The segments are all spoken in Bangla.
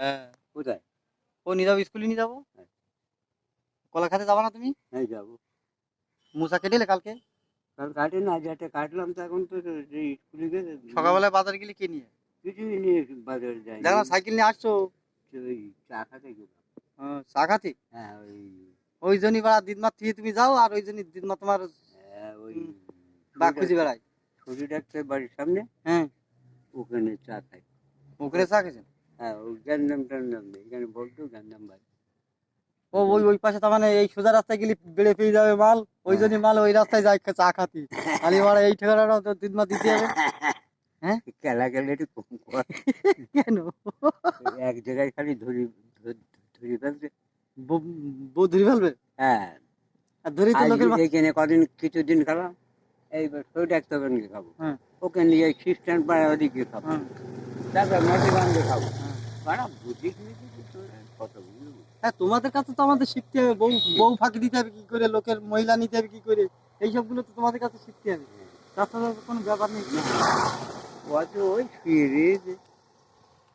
হ্যাঁ। কোথায়? ও নিয়ে যাব স্কুলে নিয়ে যাব। হ্যাঁ। কলা খাতে যাবা না তুমি? হ্যাঁ যাব। মুসা কেটেলে কালকে? কারণ কাটে না যেটা কাটলাম তো এখন তো স্কুলে গেছে সকালবেলায় বাজার গেলে কে নিয়ে? কিছুই নিয়ে বাজারে যাই দেখো সাইকেল নিয়ে আসছো? ওই চা খাতে গেলাম। চা খাতে? হ্যাঁ ওই ওই জন্যই বা দিদমার থেকে তুমি যাও আর ওই জন্যই দিদমা তোমার হ্যাঁ, ওই। বা খুঁজে বেড়ায়। ছবি ডাক্তার বাড়ির সামনে হ্যাঁ। ওখানে চা খাই। ওখানে চা খেয়েছেন হ্যাঁ ওই গ্যান্ডাম ট্যান্ডাম নেই এখানে বলতো গ্যান্ডাম বাড়ি। ও ওই ওই পাশে তার মানে এই সোজা রাস্তায় গেলে বেড়ে পেয়ে যাবে মাল ওই মাল ওই রাস্তায় যায় চা খাতি। আলিমারা এই ঠিকানাটা তো দিদমা দিতে হবে। হ্যাঁ? খেলা খেলে একটু কম কর। কেন? এক জায়গায় খালি ধরি ধর- ধরি বউ বউ ফেলবে? হ্যাঁ। আর ধরেই তো লোকের এইখানে কদিন কিছুদিন খেলাম এইবার খাব। হ্যাঁ। ওকে নিয়ে খ্রিস্টান পাড়া ওদিকে খাব। হ্যাঁ, তারপর মাটিগঞ্জে খাব। হ্যাঁ। তোর তোমাদের কাছে তো আমাদের শিখতে হবে। বউ বউ ফাঁকি দিতে হবে কি করে? লোকের মহিলা নিতে হবে কি করে? এইসবগুলো তো তোমাদের কাছে শিখতে হবে। তাছাড়া কোনো ব্যাপার নেই। অত ওই ফিরে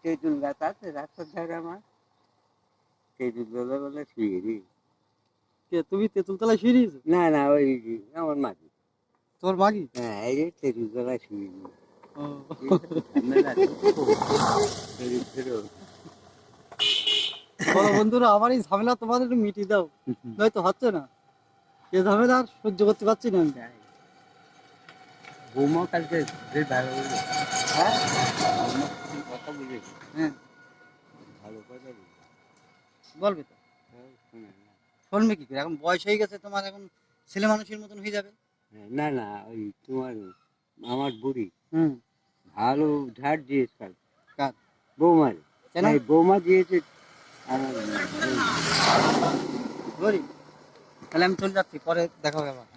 তেঁতুল গাছ আছে রাস্তার ধারে আমার। তেঁতুল বেলা বেলা ফিরে কে, তুমি তেঁতুল তলায় না না ওই আমার মাটি তোমার মাগি হ্যাঁ এই তেঁতুল বেলা শুয়ে ও। বলো বন্ধুরা আমার এই ঝামেলা তোমাদের মিটিয়ে দাও। নয়তো হচ্ছে না। এ ঝামেলা আর সহ্য করতে পারছি না আমি। বৌমা কালকে ভালো হ্যাঁ? কথা হ্যাঁ। ভালো কথা বলবে। তো। হ্যাঁ। শুনবে কি করে? এখন বয়স হয়ে গেছে তোমার এখন ছেলে মানুষের মতন হয়ে যাবে। না না ওই তোমার আমার বুড়ি। হুম। ভালো ঝাড় দিয়েছে কাল। কার? বৌমার। বৌমা দিয়েছে তাহলে আমি চলে যাচ্ছি পরে দেখা হবে আবার